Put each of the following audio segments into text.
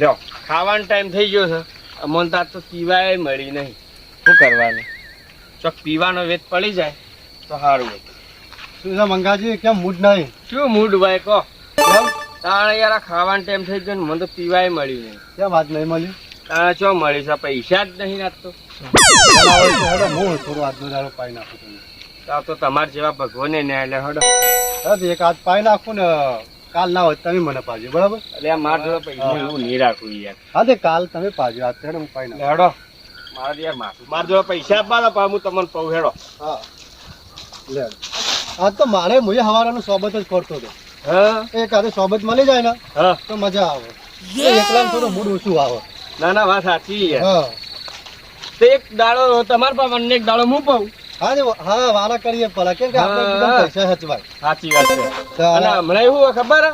લ્યો ખાવાનો ટાઈમ થઈ ગયો છે. અમોન તો આજ તો પીવાય મળી નહીં. શું કરવાનું? ચોક પીવાનો વેત પડી જાય તો સારું હોય. શું છે મંગાજી? કેમ મૂડ નહીં? શું મૂડ ભાઈ કહો? તાણે યાર આ ખાવાનો ટાઈમ થઈ ગયો ને મને તો પીવાય મળ્યું નહીં. કેમ વાત નહીં મળ્યું તાણે ચો મળી છે? પૈસા જ નહીં નાખતો તો હું થોડું આજનો દાડો પાઈ નાખું તમને. તો તમારા જેવા ભગવાને ન્યાય લે હડો એક હાથ પાઈ નાખું ને કાલ ના હોય તમે મને પાજો બરાબર? એટલે આ માર જોડે પૈસા હું. નહીં રાખું યાર. હા તે કાલ તમે પાજો હેડો હું પાઈ ના હેડો. મારા યાર મારા. જોડે પૈસા આપવા પા હું તમને પૌ હેડો. હા. લે. આ તો મારે મુજે હવારાનું સોબત જ કરતો હતો. હા? એક હાથે સોબત મળી જાય ને હા. તો મજા આવે. એકલા થોડો મૂડ ઓછું આવે. ના ના વાત સાચી યાર હા. તે એક દાડો તમારા પાસે એક દાડો હું પાઉં હા હા કરીએ પેલા કેમ કે આપણે પૈસા સચવાય. સાચી વાત છે. અને હમણાં એવું ખબર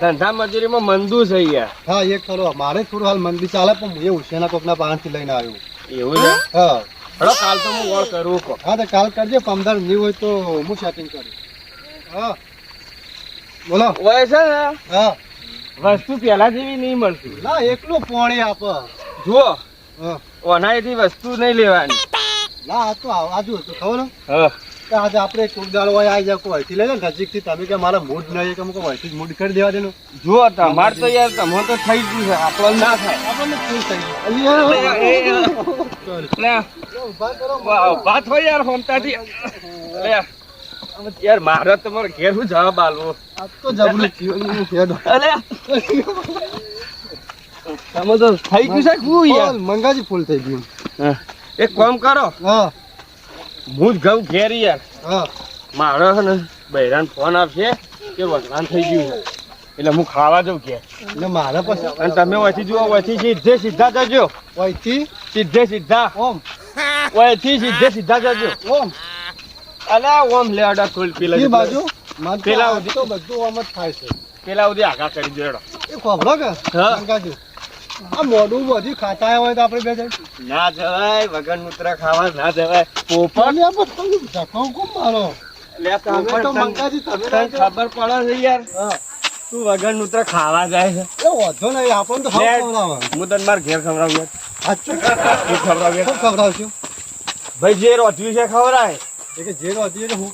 ધંધા મજૂરીમાં મંદુ છે યાર હા એક થોડો મારે થોડું હાલ મંદી ચાલે પણ હું એ ઉશેના કોકના પાસેથી લઈને આવ્યો. એવું છે? હા. હેડો કાલ તો હું વળ કરું કો. હા તો કાલ કરજે પમદાર નહીં હોય તો હું સેટિંગ કરું. હા. બોલો. હોય છે ને? હા. વસ્તુ પેલા જેવી નહીં મળતી. ના એકલું પોણી આપ. જુઓ. હા. ઓનાઈથી વસ્તુ નહીં લેવાની. ના આ તો આજુ હતું ખબર આજે આપણે કુકદાળ હોય આવી જાય કોઈ લઈ લે નજીક નજીકથી તમે કે મારા મૂડ નહીં કે મૂકો વહીથી જ મૂડ કરી દેવા દેનો. જુઓ તમાર તો યાર તમે તો થઈ ગયું છે આપણો ના થાય. આપણને શું થઈ ગયું. અલી, કરો વાત હોય યાર હોમતાથી. લે યાર મારે તમારો ઘેર શું જવાબ આલવો આ તો જબરું જીવન તમે તો થઈ ગયું છે શું યાર? મંગાજી ફૂલ થઈ ગયું. હા. એક કામ કરો. હું. જ ઘઉં ઘેર યાર. હા. મારો છે ને બૈરાન ફોન આપશે કે વગરાન થઈ ગયું છે. એટલે હું ખાવા જાઉં ઘેર. એટલે મારે પછી અને તમે વહીથી જુઓ વહીથી સીધે સીધા જજો. વહીથી સીધે સીધા. ઓમ. વહીથી સીધે સીધા જજો. ઓમ. અલા ઓમ લેડા થોડી પેલા બાજુ? પેલા સુધી તો બધું ઓમ જ થાય છે. પેલા સુધી આગા કરી દેડો એ ખબરો કે? હા. આ મોઢું બધી ખાતા હોય તો આપણે બે ના જવાય વગર મૂત્રા ખાવા ના જવાય. પોપટ. પણ આ બધું ધક્કો કોમ મારો? લે તો મંગાજી તમે તને ના જાઓ. ખબર પડે છે યાર. તું વગર મૂત્રા ખાવા જાય છે. એ વાંધો નહીં આપણને તો ખાવ ખવડાવે હું તને માર ઘેર ખવડાવું સાચું? હું ખવડાવું. શું ખવડાવશું? ભાઈ જે રોધ્યું છે ખવડાય. એ કે જે હતી છે હું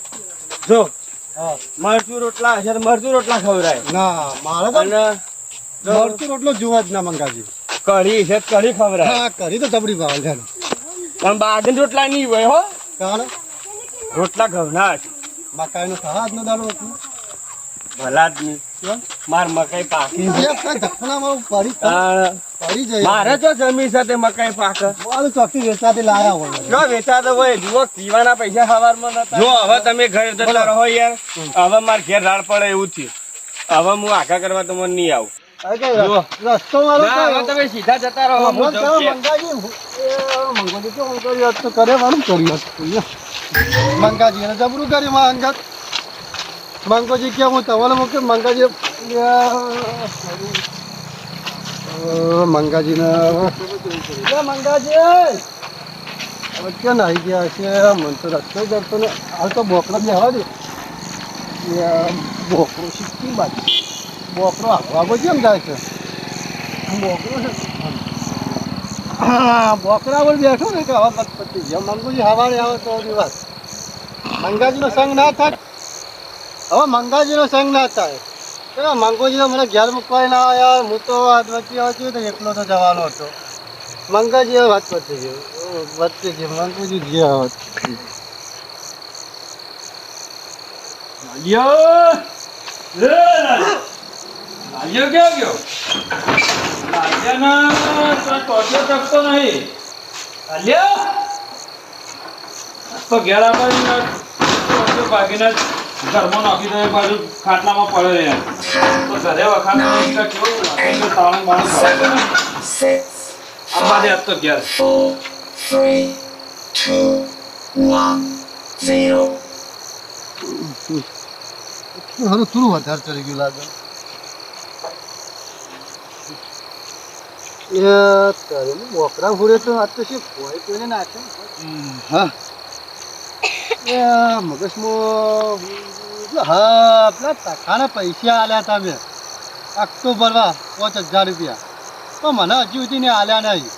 જો મરચું રોટલા છે તો મરચું રોટલા ખવડાય. ના મારે અને જો રોટલો જોવા જ ના મંગાજી કઢી છે કઢી ખવડાય. હા કઢી તો તબડી ભાવે છે. પણ બાગન રોટલા નહીં હોય હો. કારણ રોટલા ઘઉંના મકાઈ મકાઈનો સહાજ નો દાડો હતો. ભલા જ નહીં. માર મકાઈ પાકી ધક્કણામાં પડી પડી જાય. મારે તો જમી સાથે મકાઈ પાક. મારું ચોથી વેચાતી લાયા હોય. જો વેચા તો હોય જુઓ પીવાના પૈસા સવારમાં નતા. જો હવે તમે ઘરે જતા રહો યાર. હવે માર ઘેર રાડ પડે એવું થયું. હવે હું આખા કરવા તો મને નહીં આવું. રસ્તો મારો તમે સીધા જતા રહો. મંગાજી તો કરી વાળું કરી હોત તું. મંગાજી એને જબરું કર્યું માં અંગત. મંગોજી કે હું તમારે મૂકે મંગાજી મંગાજીને મંગાજી હવે ક્યાં નાહી ગયા છે? મને તો રસ્તો કરતો ને હાલ તો બોકરો જ લેવા દે બોકરો શીખી બાજુ. બોકરો આગવા કેમ જાય છે? બોકરો છે. હા બોકરા પર બેઠો ને કે હવા પતી ગયા મંગુજી હવારે આવે તો દિવસ મંગાજીનો સંગ ના થાય. હવે મંગાજીનો સંગ ના થાય. કે મંગોજીનો મને ઘેર મૂકવાય ના આવ્યા હું તો વચ્ચે આવતી તો એકલો તો જવાનો હતો. મંગાજી હવે વાત પતી ગયો વચ્ચે છે. મંગુજી ગયા Yeah! લાલ્યો! લાલ્યો ક્યાં ગયો? લાલ્યાના તો ઘેર આવીને ટોટિયો ભાગીને ઘરમાં નાખી દે બાજુ પડે તો કેવું તાળું બાળું ભરાય ને. આ તો ઘેર three, two, one, zero. હારું થોડું વધારે ચડી ગયું લાગે તારે બોકરા ફૂડે તો આ તો શું કોઈ કોઈને નાખે હા. મગજમાં હા પેલા તખાના પૈસા આલ્યા હતા મેં. આખતો ભરવા પાંચ હજાર રૂપિયા. તો મને હજી સુધી ને આલ્યા નહીં.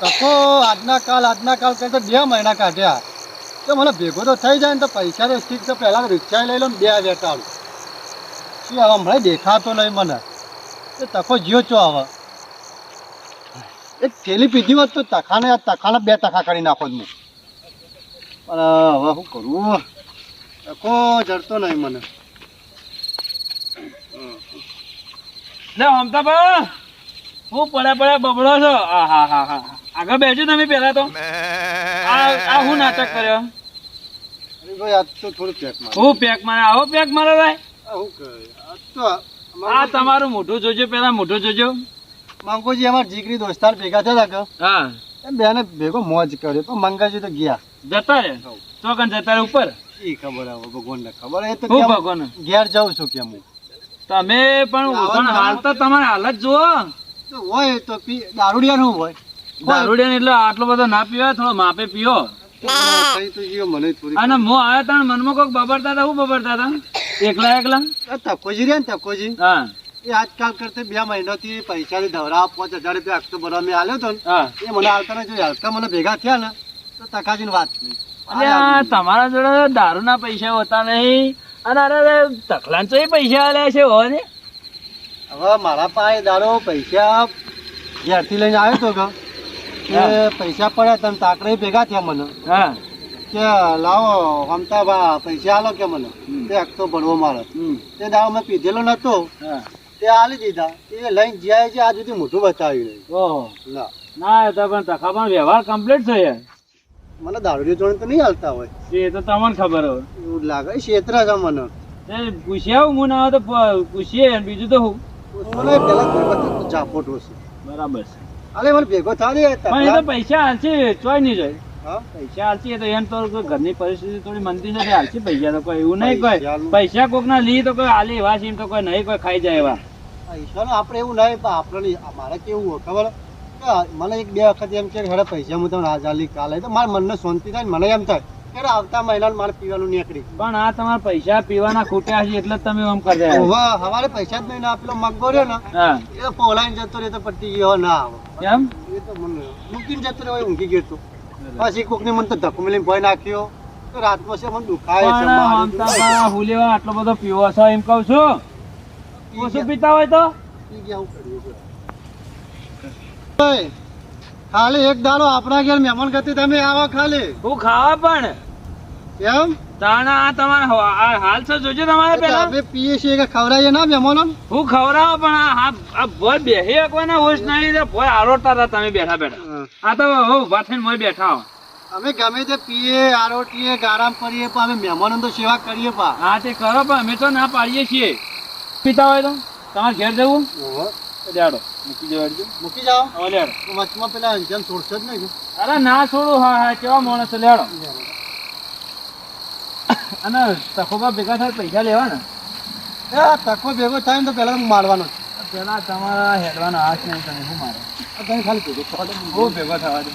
તકો આજના કાલ આજના કાલ કરતા બે મહિના કાઢ્યા. તો મને ભેગો તો થઈ જાય ને તો પૈસા તો ઠીક તો પહેલાં રિક્ષા લઈ લો ને બે વેટાડું શું હવે મને દેખાતો નહીં મને. એ તકો જીઓ ચો હવે એક થેલી પીધી હોત તો તખાને તખાને બે તખા કરી નાખો મેં. હું પણ હવે શું કરવું તકો જડતો નહીં મને. લે હમતા બા હું પડ્યા પડ્યા બબડો છો. આ હા હા હા. આગળ બેસજો તમે પેલા તો. આ આ હું નાટક કર્યો? ભાઈ આજ તો થોડું પેક મારે. હું પેક મારે આવો પેક મારે ભાઈ. શું આ તમારું મોઢું જોજો પેલા મોઢું જોજો. મંગોજી અમાર જીગરી દોસ્તાર ભેગા થયા હતા હા. કે એ બેને ભેગો મોજ કર્યો. તો મંગાજી તો ગયા. જતા રે ચોકન જતા રે ઉપર? એ ખબર આવે ભગવાનને ખબર. એ તો હું ભગવાન ઘેર જાઉં છું કેમ હું? તમે પણ ને હાલ તો તમારી હાલત જુઓ. તો હોય તો પી દારૂડિયા નું હોય. દારૂડિયા એટલે આટલો બધો ના પીવાય થોડો માપે પીઓ. તો અને મો આયા તા ને મનમાં કોક બબડતા હતા હું બબડતા હતા? એકલા એકલા? તકોજી રે ને તકોજી. હા. એ આજકાલ કરતે બે મહિનાથી પૈસાની ધવરા પાંચ હજાર રૂપિયા હપ્તો ભરવા મેં આવ્યો તો ને એ મને આવતા ને જો હલકા મને ભેગા થયા ને તો તકાજીની વાત નહીં. અલ્યા તમારા જોડે દારૂના પૈસા હોતા નહીં. અને અરે તકલાન તો પૈસા આલ્યા છે હો ને? હવે મારા પાસે દારૂ પૈસા ઘેરથી લઈને આવ્યો તો કે પૈસા પડ્યા તને તાકડે ભેગા થયા મને. હા. કે લાવો હમતા બા પૈસા આલો કે મને. તે હપ્તો ભરવો મારો. તે દાવો મેં પીધેલો નતો હા. તે આલી દીધા. એ લઈને જ્યાં છે આજ સુધી મોઢું બતાવ્યું નહીં. ઓહો. ના. ના એ તો પણ વ્યવહાર કમ્પ્લીટ છે મને દારૂડી જોડે તો નહીં હાલતા હોય. એ તો તમને ખબર હોય. એવું લાગે ક્ષેત્ર છે મને. એ પૂછ્યા હું ના તો પૂછીએ બીજું તો હું. મને પેલા હશે બરાબર છે. અરે મને ભેગો થાય પૈસા હાલશે ચોય નહીં જાય. પૈસા હાલશે તો એમ તો ઘરની પરિસ્થિતિ થોડી મંદી નથી હાલશે પૈસા તો કોઈ એવું નહીં કોઈ. પૈસા કોક ના લી તો કોઈ હાલી એવા છે તો કોઈ નહીં કોઈ ખાઈ જાય એવા. પૈસાનો આપણે એવું નહીં પણ આપણે મારે કેવું હોય ખબર? મને એક બે વખત એમ કે હેડે પૈસા હું તમને આલી કાલે. તો મારા મનને શાંતિ થાય મને એમ થાય હેડે આવતા મહિના મારે પીવાનું નીકળી. પણ આ તમારા પૈસા પીવાના ખૂટ્યા છે એટલે તમે આમ કરી રહ્યા હવે હવારે પૈસા જ નહીં ના આપેલો મગો રહ્યો ને એ પોલાઈને જતો રહે તો પટી ગયો ના આવે. એમ એ તો મને મૂકીને જતો રહ્યો હોય ઊંઘી ગયો તો. પછી કોકને મને તો ધક્કો મિલીને ભય નાખ્યો. તો રાતમાં છે મને દુખાય છે મારી આટલો બધો પીવો છો એમ કહું છું? ઓછું પીતા હોય તો? હું ખાલી એક દાડો આપણા ઘેર મહેમાન ગતિ તમે આવો ખાલી. હું ખાવા પણ. એમ? તાણા આ તમારે આ હાલ છે જોજો તમારે પેલા પીએ છીએ કે ખવડાવીએ? ના મહેમાનો હું ખવડાવો પણ આ આ ભોય બેહી શકવાના હોશ નહીં ને ભોય આરોટતા હતા તમે બેઠા બેઠા. આ તો હો ઊભા થઈને મોય બેઠા હો અમે ગમે તે પીએ આરોટીએ ગારામ કરીએ પણ અમે મહેમાનો તો સેવા કરીએ પા. હા તે કરો પણ અમે તો ના પાડીએ છીએ. પીતા હોય તો? તમારે ઘેર જવું? લેડો મૂકી દેવાડજો મૂકી જાઓ. હવે લેડો. વચમાં પેલા છોડશો જ નહીં અરે ના છોડું હા હા કેવા માણસ લેડો. અને તખોબા ભેગા થાય પૈસા લેવાના એ તકો ભેગો થાય ને તો પહેલાં મારવાનો પહેલાં તમારા હેડવાનો હાથ નહીં તમે શું મારો તમે ખાલી ભેગો બહુ ભેગો થવા દે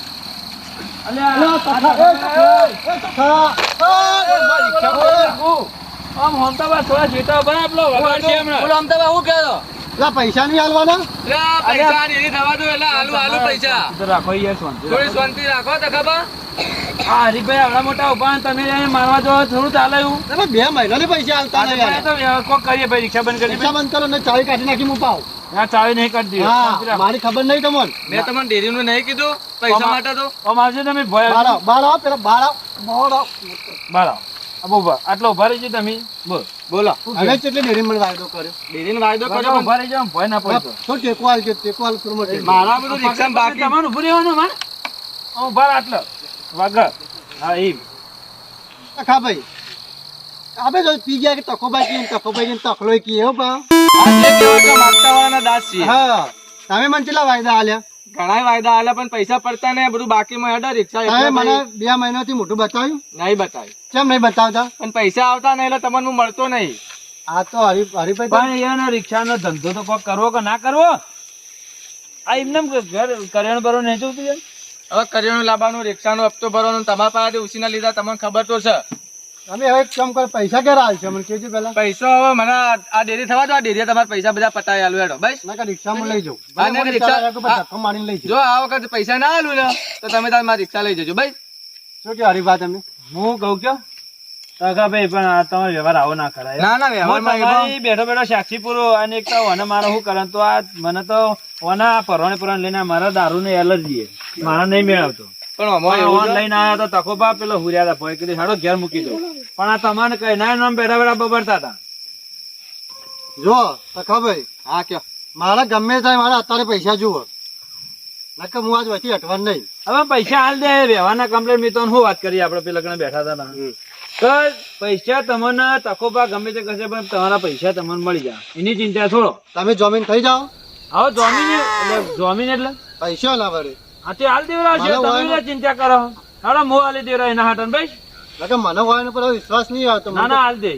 અમદાવાદ થોડા જીતા ભાઈ તખા, અમદાવાદ હું એ, તખા. એ, આમ હમતા બા થોડા જેટા બના પેલો વગાડ છે હમણાં પેલા પૈસા નહીં હાલવાના તો રાખો યાર શાંતિ રાખો. આ હરીભાઈ આવડા મોટા ઊભા તમે અહીંયા મારવા જો થોડું ચાલે એવું તમે બે મહિનાની પૈસા હાલતા નહીં તો. કોક કરીએ ભાઈ રિક્ષા બંધ કરી રિક્ષા બંધ કરો ને ચાવી કાઢી નાખી હું પાવ હા ચાવી નહીં શાંતિ હા રાખો. મારી ખબર નહીં તમને મેં તમને ડેરીનું નહીં કીધું પૈસા માટે તો તમે ભય બાર આવ, પેલા બાર આવ, બાર આવ. બાર આવો. આ બહુ ઊભા. આટલો ઊભા રહેજો તમે? બોલ. બોલો હવે કેટલી ડેરી વાયદો કર્યો. ડેરીનો વાયદો કર્યો ઊભા રહેજો ભય ના પડતો શું ટેકો આલજો ટેકો આલ થોડું મારા બધું રિક્ષા બાકી. તમારું ઉભું રહેવાનું માર? ઊભા આટલો. વાગર હા એમ તખા ભાઈ. જો પી ગયા કે તકોભાઈ તકો તકોભાઈ કીને તકલોય કીએ હો બા. આ જે કહેવાય કે માગતા વાળાના દાસ. છીએ હા. તમે મને કેટલા વાયદા આલ્યા? ઘણા વાયદા આલે પણ પૈસા પડતા ને બધું બાકીમાં હેડા રિક્ષા મને બે મહિનાથી મોટું બતાવ્યું? નહીં બતાવ્યું. કેમ નહીં બતાવતા? પણ પૈસા આવતા નહીં એટલે તમને હું મળતો નહીં. આ તો હરી હરીભાઈ પણ એનો રિક્ષાનો ધંધો તો કોઈ કરવો કે ના કરવો? આ એમને ઘર કરિયાણું ભરો નહીં જોતું હવે કરિયાણું લાવવાનું રિક્ષાનો હપ્તો ભરવાનો તમારા પાસે ઉછીના લીધા તમને ખબર તો છે. તમે હવે કામ કરો પૈસા ક્યારે આવશે મને કહેજો પહેલા. પૈસો હવે મને આ આ ડેરી થવા દો આ ડેરી તમારે પૈસા બધા પતાવી આલું હેડો બસ. ના કે રિક્ષામાં લઈ જાઉં. હા, રિક્ષા- ધક્કો મારીને લઈ જો આ વખત પૈસા ના આલું ને તો તમે તાર મારી રિક્ષા લઈ જજો ભાઈ શું કે હરીભા તમે હું કહું કયો? કાકાભાઈ પણ આ તમારો વ્યવહાર આવો ના કરાય. ના ના બેઠો બેઠો સાક્ષી પૂરો અને એક તો ઓને મારે શું કરે તો આ મને તો ઓના પરવાને પરવાને લઈને મારા દારૂ ને એલર્જી મારા નહીં મેળવતો. પણ અમારે ઓનલાઈન આવ્યા તો તકોબા પેલો હુર્યા હતા ભાઈ કીધું હાડો ઘેર મૂકી દો. પણ આ તમારે કઈ ના નામ બેઠા બેઠા બબડતા હતા. જો તખાભાઈ હા કયો. મારા ગમે થાય મારા અત્યારે પૈસા જુઓ. નકર હું આજ વચ્ચે અટવાન નહીં. હવે પૈસા હાલ દે વ્યવહારના કમ્પ્લેટ મિત્રો હું વાત કરીએ આપણે પેલા કણે બેઠા હતા ના. તો પૈસા તમને તકોબા ગમે તે કશે પણ તમારા પૈસા તમને મળી જાય. એની ચિંતા છોડો. તમે જમીન થઈ જાઓ. હવે જોમીન એટલે જોમીન એટલે? પૈસા ના વળે આ તે હાલ દેવરા છે તમે ચિંતા કરો. હાલો મો હાલી દેવરા એના હાટન ભાઈ. નકર મને હોય પર વિશ્વાસ નહીં આવતો ના ના હાલ દે.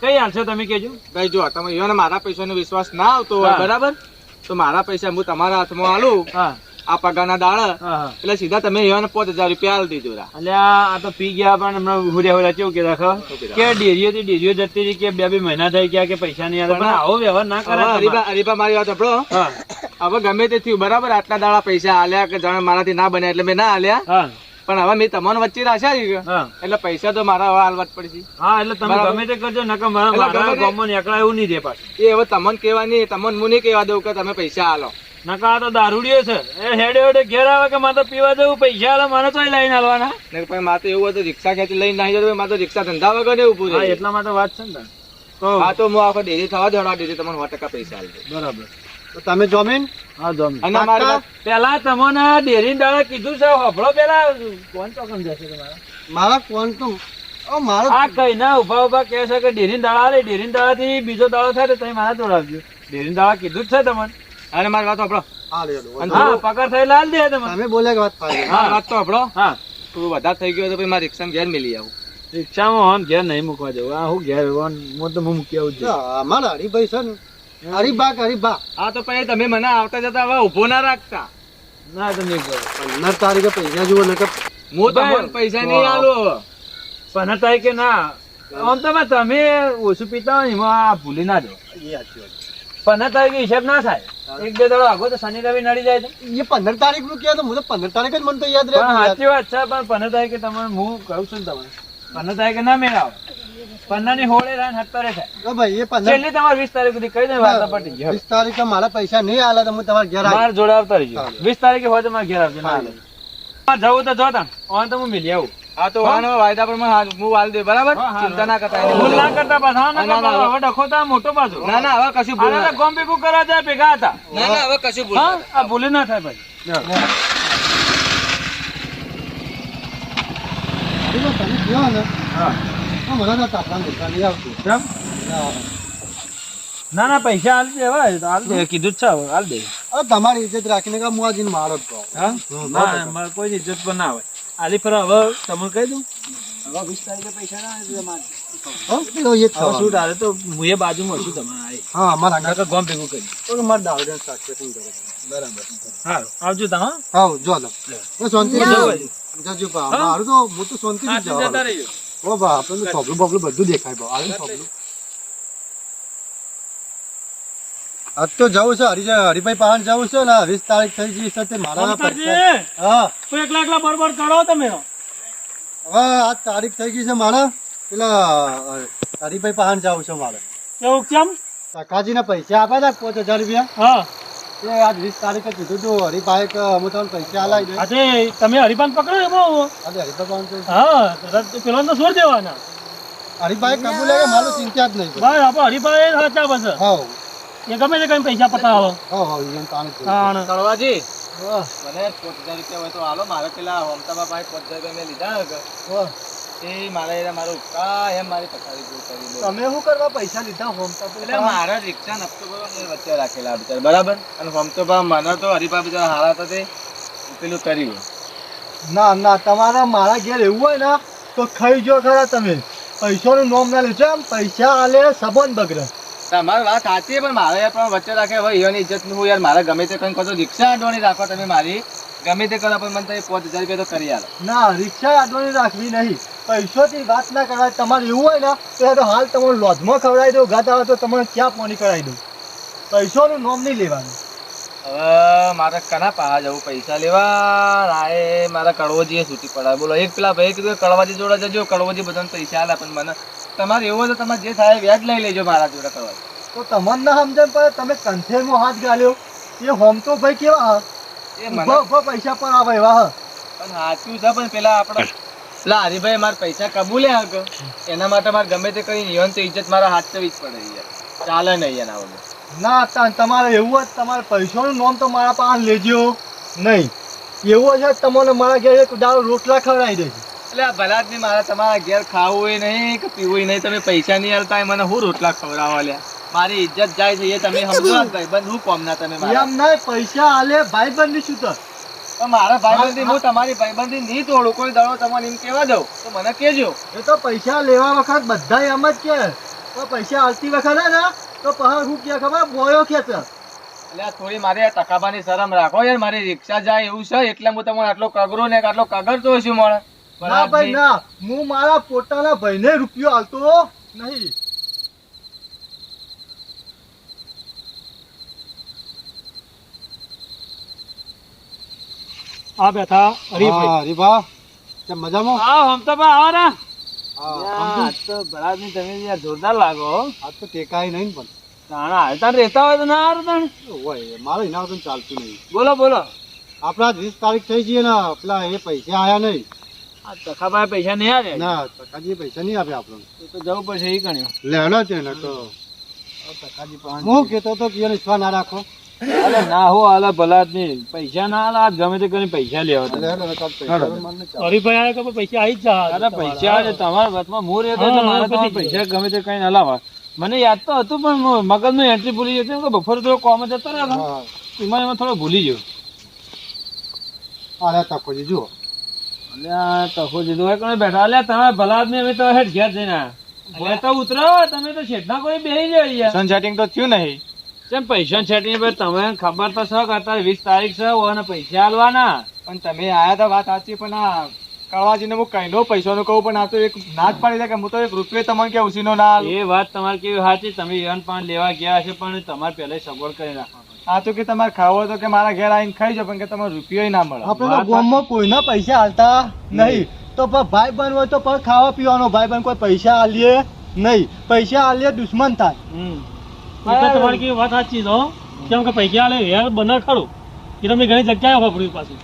કઈ હાલશો તમે કેજો ભાઈ જો તમે ઈવોને મારા પૈસાનો વિશ્વાસ ના આવતો હોય બરાબર? તો મારા પૈસા હું તમારા હાથમાં આલું. હા. આ પગારના એટલે સીધા તમે ઈવોને પાંચ હજાર રૂપિયા આલી દેજો એટલે આ તો પી ગયા પણ હમણાં હુર્યા હુર્યા કેવું કીધા ખબર? કે ડેરીઓ થી ડેરીઓ જતી રહી કે બે બે મહિના થઈ ગયા કે પૈસા નહીં આવે પણ આવો વ્યવહાર ના હવે હરીબા હરીબા મારી વાત સાંભળો. હવે ગમે તે થયું બરાબર આટલા દાડા પૈસા આલ્યા કે જાણે મારાથી ના બન્યા એટલે મેં ના આલ્યા. પણ હવે મેં તમને વચ્ચે રાખ્યા છે એટલે પૈસા તો મારા હવે હાલવા જ પડશે. હા એટલે તમે ગમે તે કરજો નકર મારા ગામમાં એકલા એવું નહીં રે પાછું. એ હવે તમને કહેવાની તમને હું નહીં કહેવા દઉં કે તમે પૈસા આલો. નકર આ તો દારૂડિયો છે. એ હેડે હેડે ઘેર આવે કે મારે પીવા જવું પૈસા આલે મને તો લઈને હાલવાના. ને પછી મારે તો એવું હતું રિક્ષા ખેંચી લઈને નાહી જતો મારે તો રિક્ષા ધંધા વગર ને ઉભું થાય એટલા માટે વાત છે ને. તો હા તો હું આખો ડેરી થવા દેવડા ડેરી તમને સો ટકા પૈસા આલી. બરાબર. તો તમે જમીન? હા જમીન. અને મારે પેલા તમને ડેરી દાડા કીધું છે હફળો પેલા કોણ ચોકન જશે તમારા? મારા કોણ તો મારો આ કઈ ના ઊભા ઊભા કહે છે કે ડેરી દાડા લે ડેરી દાડા થી બીજો દાડો થાય તો તમે મારા જોડાવજો ડેરી દાડા કીધું જ છે તમને. અને મારી વાત આપડો હા પગાર થયેલા હાલ દે તમે. બોલ્યા કે વાત હા વાત તો આપડો હા. થોડું વધારે થઈ ગયો તો પછી મારી રિક્ષામાં ઘેર મિલી આવું. રિક્ષામાં હોન ઘેર નહીં મૂકવા જવું. આ હું ઘેર હોન હું તો હું મૂકી આવું છું. અમારા હરીભાઈ છે ને. હરીબા કે હરીબા. હા તો પછી તમે મને આવતા જતા હવે ઊભો ના રાખતા. ના તો કરો પંદર તારીખે પૈસા જુઓ ને હું તમને પૈસા નહીં આલો. પંદર તારીખે ના. આમ તો તમે ઓછું પીતા હોય એમાં આ ભૂલી ના જાઓ. વાત. પંદર તારીખે હિસાબ ના થાય. એક બે દાડો આગો તો શનિ રવિ નડી જાય એ પંદર તારીખનું કહેવાય તો હું તો પંદર તારીખ જ મને તો યાદ રહે સાચી વાત છે પણ પંદર તારીખે તમારે હું કહું છું ને તમને. પંદર તારીખે ના મેળાવો. પંદરની હોળે રાન ભાઈ એ પંદર છેલ્લી તમારે વીસ તારીખ સુધી કહી દે વાત પટી ગઈ વીસ તારીખે મારા પૈસા નહીં આલે તો હું તમારા ઘેર. મારે જોડે આવતા રહીજો. વીસ તારીખે હોય તો મારા ઘેર આવજો ના જવું તો જો તમે ઓન તો હું મિલી આવું. હા તો વાનો વાયદા પર હું વાલ દે બરાબર? ચિંતા ના કરતા ભૂલ ના કરતા પાછા ના કરતા. હવે ડખો તો મોટો પાછો. ના ના હવે કશું ભૂલ ના તો ગોમ ભેગું કરા જાય ભેગા હતા. ના ના હવે કશું ભૂલ આ ભૂલી ના થાય ભાઈ. તમે ને હા. મને તાપમાન દેખવા નહીં આવતું. કેમ? ના. ના પૈસા હાલ દે હવે હાલ દે. કીધું જ છે હાલ દે. હવે તમારી ઇજ્જત રાખીને કે હું આજે મારો જ કહું હા? કોઈ ઇજ્જત પણ ના હોય. આલી પર હવે તમને કહી દઉં. હવે વીસ તારીખે પૈસા ના આવે તો હું બાજુમાં છું તમારે. હા અમારા આગળ ગોમ ભેગું કરી. તો મારે દાવડે સાક્ષી કરે બરાબર. સારું આવજો તમે હા? હા જો દો તો શાંતિ જજો બા મારું તો હું તો શાંતિ જતા ઓ બા આપણને પ્રોબ્લેમ પ્રોબ્લેમ બધું દેખાય બા પ્રોબ્લેમ આજ તો જવું છે હરી હરિભાઈ પહાડ જવું છે ને વીસ તારીખ થઈ ગઈ છે તે મારા હા. એકલા એકલા બરોબર કરો તમે. હવે આજ તારીખ થઈ ગઈ છે મારા પેલા હરિભાઈ પહાડ જવું છે મારે. એવું કેમ? કાકાજીને પૈસા આપ્યા હતા પાંચ હજાર રૂપિયા? હા. એ આજ વીસ તારીખે કીધું હતું હરિભાઈ કે હું તમને પૈસા આલાઈ દે આજે તમે હરિભાઈ પકડો એમાં આજે હરિભાઈ હા પેલો તો છોડ દેવાના હરિભાઈ કબૂલે કે મારું ચિંતા જ નહીં. ભાઈ આપણે હરિભાઈ સાચા બસ. હા એ ગમે તે કઈ પૈસા પતાવો. હા હા એમ તાણે જ છે. હા કળવાજી હા, મને પાંચ હજાર રૂપિયા હોય તો હાલો મારે પેલા હોમતાબા પાસે હજાર રૂપિયા મેં લીધા હતા. એ મારે એને મારું કા એમ મારી પથારી દૂર કરી દો તમે શું કરવા પૈસા લીધા હોમતા એટલે મારા રિક્ષા નફતો વચ્ચે રાખેલા બિચાર બરાબર? અને હોમતો બા મને તો હરિભા બિચાર હારા હતા તે પેલું કર્યું. ના ના તમારા મારા ઘેર એવું હોય ને તો ખાઈ જો ખરા તમે. પૈસાનું નોમ ના લેજો એમ પૈસા આલે સંબંધ બગડે. તમારી વાત સાચી પણ મારે પણ વચ્ચે રાખે હવે એની ઇજ્જત હું યાર મારે ગમે તે કંઈ કહો રિક્ષા અડવાની રાખો તમે મારી. ગમે તે કરો પણ મને તમે પાંચ હજાર રૂપિયા તો કરી આલો. ના રિક્ષા આડવાની રાખવી નહીં. પૈસોથી વાત ના કરાય તમારે એવું હોય ને તો એ તો હાલ તમારું લોજમાં ખવડાવી દઉં ગાતા હોય તો તમારે ક્યાં પાણી કરાવી દઉં? પૈસોનું નોમ નહીં લેવાનું. હવે મારે કના પાહા જવું પૈસા લેવા? રાય મારા કડવોજીએ છૂટી પડાય બોલો એક પેલા ભાઈ કીધું કડવાજી જોડે જજો કડવોજી બધાને પૈસા આલે પણ મને તમારે એવું તો તમારે જે થાય વ્યાજ લઈ લેજો મારા જોડે કડવાજી તો તમને ના સમજણ પડે તમે કંઠેરમાં હાથ ગાલ્યો એ હોમ તો ભાઈ કેવા એ મને પૈસા પણ આવે એવા હા? પણ સાચું છે પણ પેલા આપણે પેલા હરિભાઈ મારા પૈસા કબૂલે હક એના માટે મારે ગમે તે કઈ નિયમ તો ઇજ્જત મારા હાથ થવી જ પડે યાર. ચાલે નહીં એના વગર. ના તમારે એવું તો તમારે પૈસાનું નોમ તો મારા પાસે લેજો. નહીં. એવું છે તમને મારા ઘેર દાડો રોટલા ખવડાવી દેશે એટલે આ ભલાદની મારા તમારા ઘેર ખાવું નહીં કે પીવું નહીં. તમે પૈસા નહીં હોય મને હું રોટલા ખવડાવવા લ્યા? મારી ઇજ્જત જાય છે એ તમે સમજો ભાઈ બંધ હું કોમના તમે એમ નહીં પૈસા આલે ભાઈ બંધ શું તો મારા ભાઈબંધી હું. તમારી ભાઈબંધી નહીં તોડું. કોઈ દડો તમને એમ કેવા દઉં તો મને કેજો એ તો પૈસા લેવા વખત બધા એમ જ કે. તો પૈસા આલતી વખત હે ને તો પછી હું કે ખબર? બોયો કે એટલે થોડી મારે તકાબાની શરમ રાખો યાર. મારી રિક્ષા જાય એવું છે એટલે હું તમને આટલો કગરો ને આટલો કગરતો છું મળે ના ભાઈ ના. હું મારા પોતાના ભાઈને રૂપિયો આલતો નહીં. આ બેઠા હરીભાઈ હરીભા કેમ મજામાં? હા હમ તો ભાઈ આવો ને. હા તો. ભલા તમે યાર જોરદાર લાગો આ તો ટેકાય નહીં પણ. તાણા હાલતા રહેતા હોય તો ના હારું તાણ. હોય મારે એના વગર ચાલતું નહીં. બોલો બોલો. આપણા વીસ તારીખ થઈ ગઈ ને પેલા એ પૈસા આયા નહીં. તખાભાઈ પૈસા નહીં આવે? ના ટકાજી પૈસા નહીં આપે આપણને. તો જવું પડશે એ ગણ્યો. લેવાનો છે ને તો હું કહેતો તો કે એને ના રાખો. અરે ના હો આલા ભલા જ નહીં પૈસા ના આલા ગમે તે કરીને પૈસા લેવા તમે. લે, લે, લે, કાલ પૈસા મને ચાલે. હરીફભાઈ આવે કે પૈસા આવી જ જા અરે પૈસા આવે તમારા વચમાં હું રહેતો મારે પૈસા ગમે તે કઈ હલાવા મને યાદ તો હતું પણ મગજનું એન્ટ્રી ભૂલી જતી કે બપોરે થોડો કોમ જતો રહ્યો એમાં એમાં થોડો ભૂલી ગયો. અરે તકોજી જુઓ. તકો દીધું હોય કોને બેઠા? અલ્યા તમે ભલા આદમી અમે તો હેઠ ઘેર જઈને આયા. તો ઉતરો તમે તો શેઠના કોઈ બેહી જાય યાર સેટિંગ તો થયું નહીં. કેમ પૈસા સેટિંગ પર તમે? ખબર તો છે કે અત્યારે વીસ તારીખ છે પૈસા આલવાના. પણ તમે આયા તો વાત સાચી પણ આ કળવાજીને હું કઈનો પૈસાનું કહું પણ આ તો એક ના જ પાડી દે કે હું તો એક રૂપિયો તમને કે ઉસીનો ના એ વાત તમારી કેવી સાચી તમે યન પાન લેવા ગયા છે પણ તમારે પહેલા સગવડ કરી પડે. આ તો કે તમારે ખાવો હોય તો કે મારા ઘેર આવીને ખાઈ જાવ પણ કે તમારે રૂપિયો ના મળે. આપણે તો ગામમાં કોઈના પૈસા હાલતા નહીં. તો પણ ભાઈ બન હોય તો પણ ખાવા પીવાનો ભાઈ બન કોઈ પૈસા આલીએ નહીં. પૈસા આલીએ દુશ્મન થાય. તમારી વાત સાચી તો કેમ કે પૈસા આલે યાર બને ખરું. એ તમે ઘણી જગ્યાએ વાપર્યું પાછું.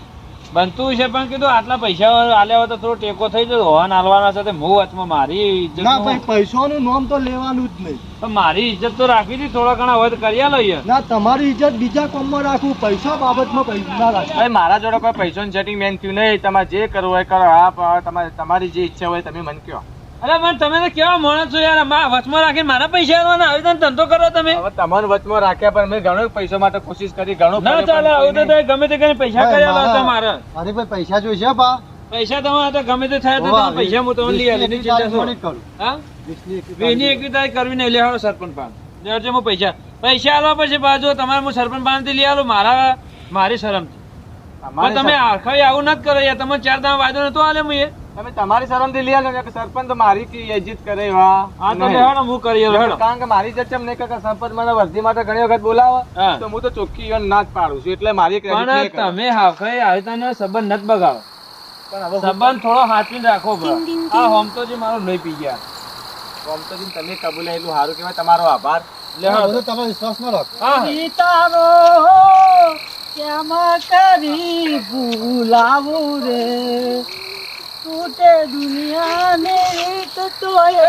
બનતું છે પણ કીધું આટલા પૈસા આલ્યા હોય તો થોડો ટેકો થઈ જતો. હોવાન આલવાના સાથે હું હાથમાં મારી ઇજ્જત ના ભાઈ પૈસાનું નામ તો લેવાનું જ નહીં. પણ મારી ઇજ્જત તો રાખવી હતી થોડા ઘણા હોય તો કરી લઈએ. ના તમારી ઇજ્જત બીજા કોમમાં રાખવું પૈસા બાબતમાં પૈસા ના રાખવું ભાઈ મારા જોડે કોઈ પૈસાનું સેટિંગ મેન થયું નહીં તમારે જે કરવું હોય કરો આ તમારે તમારી જે ઈચ્છા હોય તમે મને કહો. અરે પણ તમે તો કેવા માણસ છો યાર? મા- વચમાં રાખીને મારા પૈસા આલવાના? આવી તમે ધંધો કરો તમે. હવે તમારું વચમાં રાખ્યા પણ મેં ઘણો પૈસા માટે કોશિશ કરી ઘણું ના ચાલે આવું તો કોઈ નહીં. તમે ગમે તે કરીને પૈસા કરી આલો મારા- અરે ભાઈ પૈસા જોઈશે બા? પૈસા તમારે તો ગમે તે થાય તો તમે પૈસા હું તમને લઈ આલી ચિંતા શું? હા? વીની એકવી તારીખ કરવી નહીં લેવાડો સરપંચ પાન. લેવડજો હું પૈસા. પૈસા આલવા પછી બાજુ તમારે હું સરપંચ પાસેથી લઈ આલું મારા મારી શરમ પણ તમે આખા આવું નથી કરો યાર તમે ચાર દામ વાયદો નતો આલે એ. તમે તમારી શરમથી લઈ ને કે સરપંચ તો મારી કી એજિત કરે વા આ તો નહીં. લેવાડો હું કરી હેડો કારણ કે મારી જચમ ને કે સરપંચ મને વર્ધી માટે ઘણી વખત બોલાવે. તો હું તો ચોખ્ખી ઈવન ના જ પાડું છું એટલે મારી પણ. તમે હાખરી આવી તને સંબંધ નથી બગાડો. પણ હવે હું સંબંધ થોડો હાચવીને રાખો આ હોમ તો જે મારો નહીં પી ગયા. હોમ તો જેમ તમે કબૂલે એટલું સારું કહેવાય તમારો આભાર. લે હા હેડો. તમારો વિશ્વાસ ના રાખો. હા પિતારો કેમ કરી ભૂલાવું રે? તૂટે દુનિયાને એય!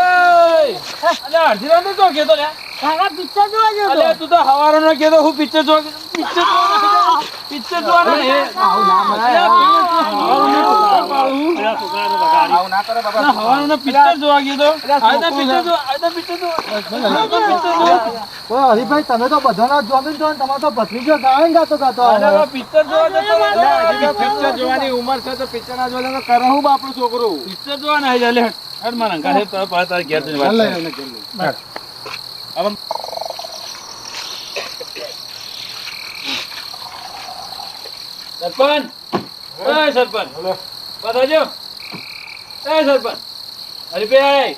અલ્યા અડધી રાતે તો કહેતો લ્યા. તારા પિક્ચર જોવા જતો અલ્યા તું તો હવારનો કેતો હું પિક્ચર જોવા ગયો. picture જોવા picture જોવાના? પાડું. અરે છોકરાને બગાડી આવું ના કરે બાબા. હવારનો picture જોવા ગયો તો. આયદા તો જો આયદા આ જો. તો હરીભાઈ તમે તો બધાના જોમીન જો તમે તમારો તો ભત્રીજો ગાયન ગાતો ગાતો. અરે આ જોવા તો picture જોવાની ઉંમર છે તો પિક્ચર ના જોવા તો કરે હું બાપડું છોકરું? પિક્ચર જોવા ના લે, હેડ. મારા ઘરે તો પાતા ઘેર જઈને વાત ચાલ લઈ કર. આવીને ઘેર લઈ. સરપંચ! એ સરપંચ! બતાવજો એ સરપંચ! હરીભાઈ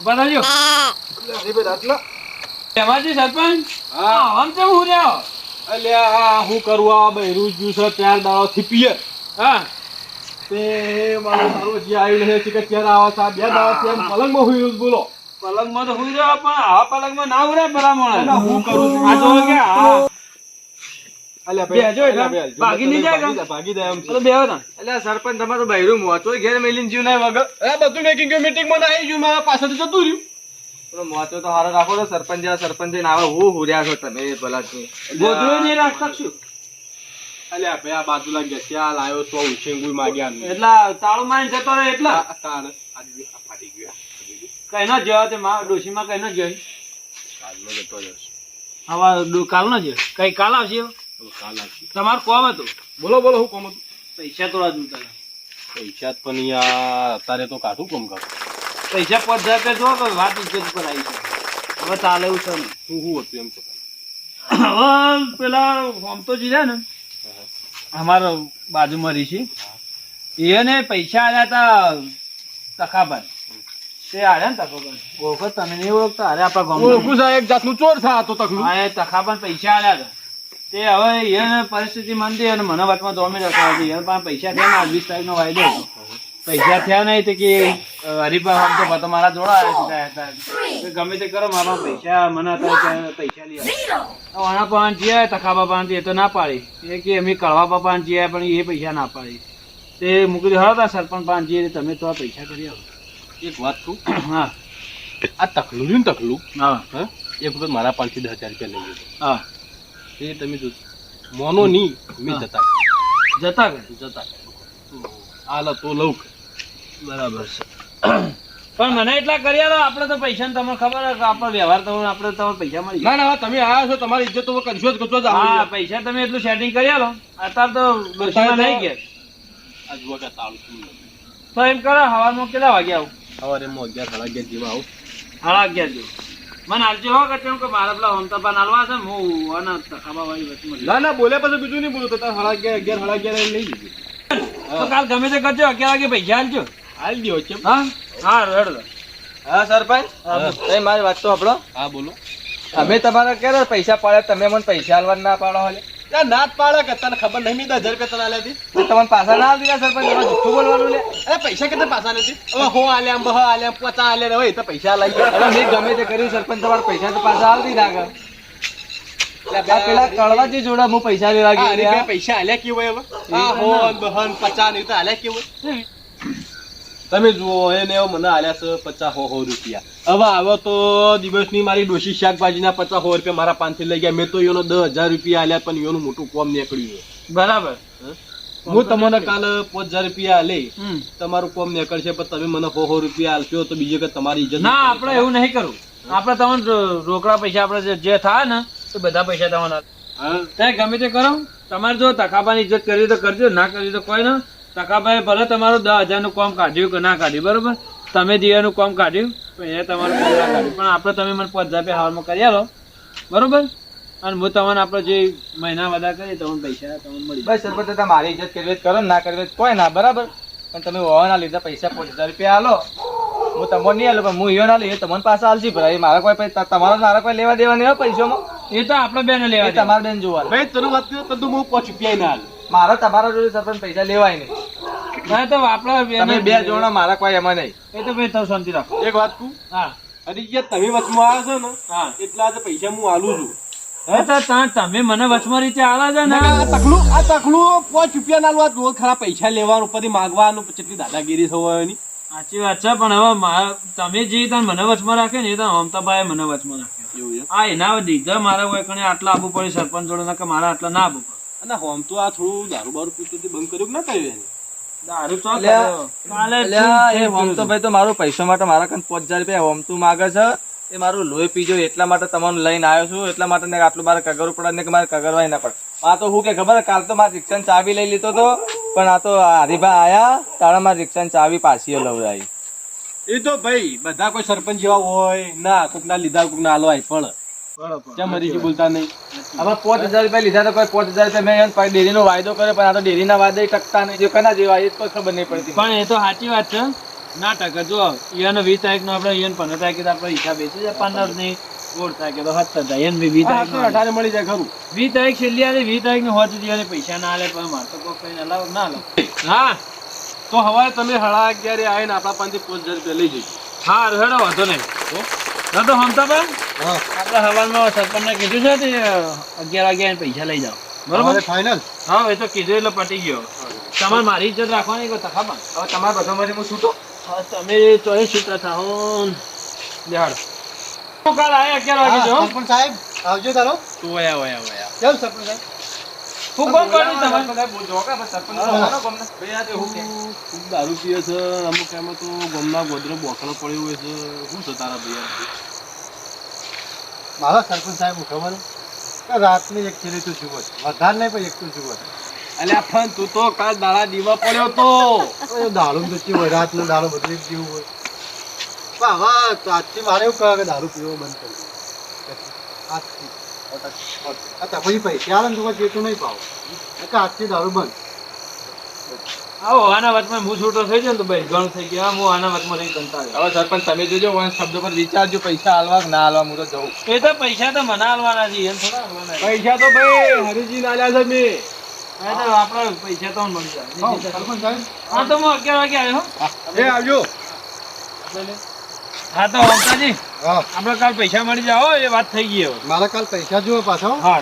બનાવજો હરીભાઈ રાતના? એમાંથી સરપંચ? હા. આમ કેમ હું રહ્યો? અલ્યા હું કરું? આ ચાર દાડાથી પિયર. હા. તે મારો જે છે કે ક્યારે આવા સા બે દાડાથી એમ પલંગમાં હુઈ બોલો. પલંગમાં તો હુઈ રહ્યો પણ આવા પલંગમાં ના ઉડે ભલામણ. હું કરું? આ કે આ સરપંચ તમારું બૈરું મોચો ઘેર મેલીને જીવ નહીં વગર. બધું મેકિંગ ગયો મીટિંગમાં આવી ગયું મારા પાછળથી જતું રહ્યું. મોચો તો હારો રાખો તો સરપંચ જેવા સરપંચ થઈને આવા હું હુર્યા છો તમે ભલા છો નહીં. અલ્યા ભાઈ આ બાજુ લાગ્યા ત્યાં લાવ્યો તો ઉછેંગુય માગ્યા. એટલા તાળો મારી જતો રહે એટલા? આ ફાટી ગયું કઈ ન જયો તે માં ડોશીમાં કઈ ન જયો? કાલનો જતો જશે હવે કાલ ન જયો? કઈ કાલ આવશે. તમારું કોમ હતું? બોલો બોલો હું કોમ હતું? પૈસા તો આજુ હતા. પૈસા પણ યાર અત્યારે તો કાઠું કોમ કરું પૈસા પાંચ હજાર રૂપિયા જો વાત ઇજ્જત ઉપર આવી છે હવે ચાલે એવું છે શું શું હતું એમ તો. હવે પેલા આમ તો જીરા ને અમારો બાજુમાં રહી છે. એને પૈસા આલ્યા તા તખાભાઈ. તે આડ્યા ને તખાબન ઓળખો તમે નહીં ઓળખતા? અરે આપણા ગામ ઓળખું એક જાતનું ચોર છે તો તકલું હા એ તખાબન પૈસા આલ્યા હતા તે હવે એને પરિસ્થિતિ મંદી અને મને વાતમાં દોમી રાખવા હતી. એને પાસે પૈસા થયા ને આ વીસ તારીખનો વાયદો પૈસા થયા નહીં તો કે હરીફા આમ તો બધા મારા જોડા આવે હતા તો ગમે તે કરો મારા પૈસા મને અત્યારે પૈસા લઈ આવે આના પાન જીયા તખા પાન એ તો ના પાડી. એ કે અમે કળવા પાન જીયા પણ એ પૈસા ના પાડી. તે મૂકી દીધો હતા સરપંચ પાન જીએ તમે તો આ પૈસા કરી આવો. એક વાત કહું? હા. આ તકલું છે ને તકલું. હા. હા? એ વખત મારા પાસેથી દસ હજાર રૂપિયા લઈ લીધું. હા. એ તમે જો મોનો નહીં મેં જતા જતા જતા આલા તો લઉં બરાબર છે. પણ મને એટલા કરી આલો આપણે તો પૈસા તમને ખબર આપણો વ્યવહાર તો આપણે તમારે પૈસા મળી જાય. ના ના તમે આવ્યા છો તમારી ઇજ્જત તો કરશો જ કરશો જ હા પૈસા તમે એટલું સેટિંગ કરી લો. અત્યારે તો ડોશીમાં નહીં ગયા. આ જુઓ કે તો એમ કરો હવામાં કેટલા વાગે આવું? સવારે મો અગિયાર સાડા અગિયાર જેવા આવું. સાડા અગિયાર જેવું. મને હાલજો હો કે કે મારા પેલા નાલવા છે હું અને તખાબા વાળી વચમાં ના ના બોલે પછી બીજું નહીં બોલું તો તાર અગિયાર અગિયાર સાડા અગિયાર લઈ લીધું તો કાલ ગમે તે કરજો અગિયાર વાગે પૈસા હાલજો હાલ દો કેમ હા? હા રેડ હા સરપંચ? તમે મારી વાત તો આપણો હા બોલો. અમે તમારા ક્યારે પૈસા પાડ્યા તમે મને પૈસા આલવા ના પાડો હાલે. યાર નાત પાડે કે તને ખબર નહીં મેં દસ હજાર રૂપિયા તને આલ્યા હતી તમને પાછા ના આલી સરપંચ એમાં જુઠ્ઠું બોલવાનું લે. અરે પૈસા કેટલા પાછા નથી? હવે હો આલ્યા બહ આલ્યા પચા આલ્યા હવે તો પૈસા ગયા. મેં ગમે તે કર્યું સરપંચ તમારા પૈસા તો પાછા આલી દીધા આગળ આ પેલા કળવાજી જોડા હું પૈસા લેવા ગયો પૈસા આલ્યા કેવું હવે? બહન પચા નહીં તો આલ્યા કેવું તમે જુઓ એને મને આલ્યા છે પચાસ હો સો રૂપિયા. હવે આવો તો દિવસની મારી ડોશી શાકભાજીના પચાસ હો રૂપિયા મારા પાંચથી લઈ ગયા. મેં તો એનો દસ હજાર રૂપિયા આલ્યા પણ એનું મોટું કોમ નીકળ્યું બરાબર. હું? તમને કાલ પાંચ હજાર રૂપિયા આલે. તમારું કોમ નીકળશે પણ તમે મને સો સો રૂપિયા આલશો તો બીજે કે તમારી ઇજ્જત ના આપણે એવું નહીં કરવું આપણે તમને રોકડા પૈસા આપણે જે- થાય ને એ બધા પૈસા તમને આપ- ગમે તે કરો. તમારે જો તકાબાની ઇજ્જત કરી તો કરજો ના કરી તો કોઈ ના. તકાબાએ ભલે તમારું દસ હજારનું કામ કાઢ્યું કે ના કાઢ્યું બરોબર? તમે જીવાનું કામ કાઢ્યું પણ એ તમારું કામ ના કાઢ્યું. પણ આપણે તમે મને પાંચ હજાર રૂપિયા હાલમાં કરી આલો બરોબર? અને હું તમને આપણે જે મહિના વધારે કરીએ તમને પૈસા તમને મળી બસ સરપંચ તો મારી ઇજ્જત કરવી કરો ના કરવી કોઈ ના બરાબર? પણ તમે હોવાના લીધા પૈસા પાંચ હજાર રૂપિયા આલો. હું તમને નહીં આલો પણ હું ઈયો ના લઈએ તમને પાસે આલશી ભાઈ મારા કોઈ પૈસા તમારો મારા કોઈ લેવા દેવા નહીં હોય પૈસામાં. એ તો આપણે બેને લેવા તમારે બેન જોવા ભાઈ તને વાત કરું તો હું પાંચ રૂપિયા ના આલું. મારા તમારા જોડે સરપંચ પૈસા લેવાય નહીં. ના તો આપણા તમે બે જોડો મારા કોઈ એમાં નહીં. એ તો ભાઈ તમે શાંતિ રાખો. એક વાત કહું? હા. અરે યાર તમે વચમાં આવ્યા છો ને હા. એટલા પૈસા હું આલું છું. તમે મને વચમાં રીતે આલા છે ને? આ તકલું આ તકલું પાંચ રૂપિયા ના આલવા રોજ ખરા પૈસા લેવાનું ઉપરથી માગવાનું કેટલી દાદાગીરી થવાની સાચી વાત છે પણ હવે તમે જે તને મને વચમાં રાખે ને એ તો મમતાભાઈ મને વચમાં રાખે આ એના દીધા મારા કણે આટલા આપવું પડે સરપંચ જોડે કે મારા આટલા ના આપવું પડે. અને હોમ તો આ થોડું દારૂ બારૂ પીતું બંધ કર્યું ના કર્યું એને? દારૂ ચો અલ્યા, કર્યો. કાલે અલ્યા, એ હોમ તો ભાઈ તો મારું પૈસા માટે મારા કન પાંચ હજાર રૂપિયા હોમ તું માગે છે એ મારું લોહી પીજો એટલા માટે તમને લઈને આવ્યો છું એટલા માટે ને આટલું મારે કગરવું પડે ને કે મારે કગરવાય ના પડે આ તો હું કે ખબર કાલ તો મારે રિક્ષા ચાવી લઈ લીધો તો પણ આ તો હરીભા આયા તારા મારી રિક્ષા ચાવી પાછી લવડાવી એ તો ભાઈ બધા કોઈ સરપંચ જેવા હોય ના કોક ના લીધા કોક ના લવાય પણ કેમ હરીજી બોલતા નહીં? આમાં પાંચ હજાર રૂપિયા લીધા તો કોઈ પાંચ હજાર રૂપિયા મેં એને પછી વાયદો કર્યો પણ આ તો ડેરીના વાયદા ટકતા નહીં. જે કના જેવા એ કોઈ ખબર નહીં પડતી. પણ એ તો સાચી વાત છે. ના ટકા. જો ઈયાનો વીસ તારીખનો આપણે ઈયાનો પંદર તારીખે આપણે હિસાબ બેસી જાય. પંદરની સોળ તારીખે તો સત્તર થાય એને વીસ તારીખ અઢારે મળી જાય ખરું. વીસ તારીખ છેલ્લી આલે વીસ તારીખની હોજ દીવાને પૈસા ના આલે પણ મારે તો કોઈ કઈ અલાવ ના અલાવ. હા. તો હવે તમે હળા અગિયારે આવીને આપણા પાસેથી પાંચ હજાર રૂપિયા લઈ જજો. હા હેડો વાંધો નહીં. ના તો હમતા હા આપણે હવારમાં સરપંચને કીધું છે તે અગિયાર વાગ્યા પૈસા લઈ જાઓ. બરોબર? ફાઇનલ હા એ તો કીધું એટલે પટી ગયો. તમારે મારી ઇજ્જત રાખવાની કોઈ તફામાં હવે તમારા બધામાંથી હું છૂટો? હા તમે ચોવીસ સીટર થાઓ. દેહાડ હું કાલ આવે અગિયાર વાગે જો સરપંચ સાહેબ આવજો તારો. તું વયા વયા વયા કેમ સરપંચ સાહેબ. હું કોણ કરું તમારે? દારૂ પીએ છે. અમુક એમાં તો ગમના ગોદરો બોખલો પડ્યો હોય છે. શું છે તારા ભૈયા મારા સરપંચ સાહેબ ખબર કે રાતની એક છેલ્લી તું જુઓ વધારે નહીં પણ એક તું જુઓ અલ્યા ફન તું તો કાલ દાળા દીવા પડ્યો તો. દારૂ તો હોય રાતનું દારૂ બધું જીવું હોય. પણ હવે આજથી મારે એવું કહે કે દારૂ પીવો બંધ કરી. આજથી. પછી પૈસા આવે ને તો જેટલું નહીં પાવ. એટલે આજથી દારૂ બંધ. આવો આના વાતમાં હું છૂટો થઈ ગયો ને તો ભાઈ ગણ થઈ ગયું. હું આના વાતમાં રહી કંટાળ્યો. હવે સરપંચ તમે જોજો વન શબ્દ પર વિચારજો પૈસા હાલવા ના હાલવા હું તો જઉં. એ તો પૈસા તો મને હાલવાના છે એમ થોડા હાલવાના પૈસા તો ભાઈ હરીજી નાલ્યા છે મેં. પૈસા તો મળી જાય. હા, સરપંચ સાહેબ. હા તો હું અગિયાર વાગે આવ્યો એ આવજો. હા તો આપણે કાલ પૈસા મળી જાઓ એ વાત થઈ ગઈ હવે. મારા કાલ પૈસા જુઓ પાછો હા.